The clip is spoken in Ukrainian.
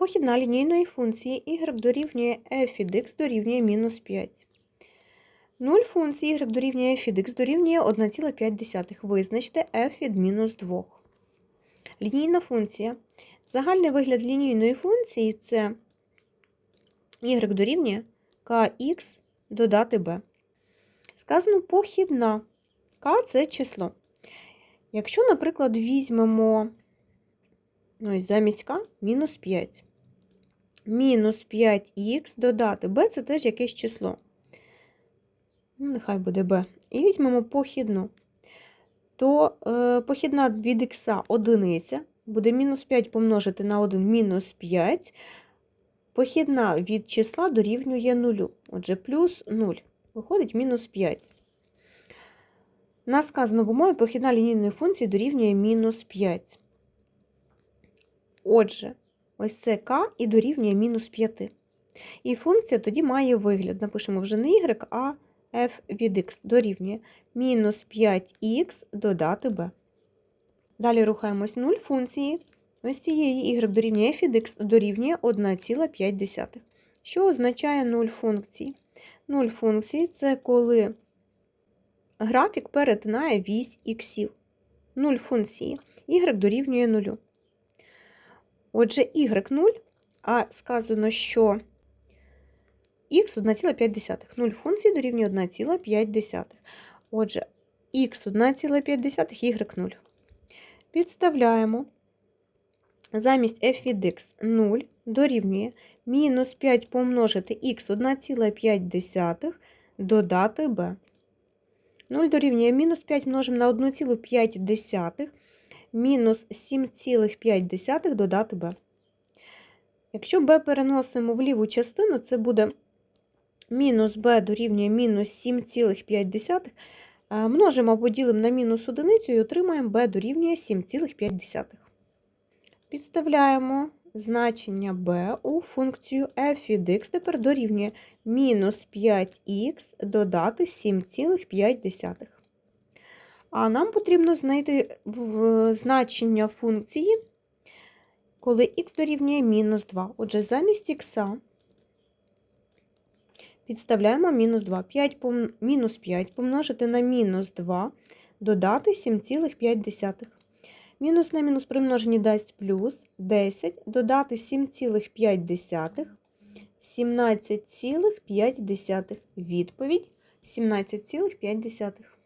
Похідна лінійної функції y дорівнює f від x дорівнює мінус 5. 0 функції y дорівнює f від x дорівнює 1,5. Визначте f від мінус 2. Лінійна функція. Загальний вигляд лінійної функції це y дорівнює kx додати b. Сказано похідна. k – це число. Якщо, наприклад, візьмемо ну, замість k мінус 5. Мінус 5х додати b це теж якесь число. Ну, Нехай буде b. І візьмемо похідну. То е, похідна від х одиниця, буде мінус 5 помножити на 1 мінус 5. Похідна від числа дорівнює 0. Отже, плюс 0. Виходить мінус 5. Нас сказано в умові похідна лінійної функції дорівнює мінус 5. Отже, ось це k і дорівнює мінус 5. І функція тоді має вигляд. Напишемо вже не y, а f від x дорівнює мінус 5х додати b. Далі рухаємось 0 функції. Ось цієї y дорівнює f від x дорівнює 1,5. Що означає 0 функцій? 0 функцій це коли графік перетинає вісь іксів. 0 функції y дорівнює 0. Отже, y 0, а сказано, що х 1,5. 0 функції дорівнює 1,5. Отже, х 1,5, y 0. Підставляємо замість f від x 0 дорівнює мінус 5 помножити х 1,5 додати b. 0 дорівнює мінус 5 множимо на 1,5, мінус 7,5 додати b. Якщо b переносимо в ліву частину, це буде мінус b дорівнює мінус 7,5, множимо або ділимо на мінус одиницю і отримаємо b дорівнює 7,5. Підставляємо значення b у функцію f від x тепер дорівнює мінус 5х додати 7,5. А нам потрібно знайти значення функції, коли х дорівнює мінус 2. Отже, замість х підставляємо мінус 2. 5 мінус 5 помножити на мінус 2, додати 7,5. Мінус на мінус примножені дасть плюс 10, додати 7,5, 17,5. Відповідь 17,5.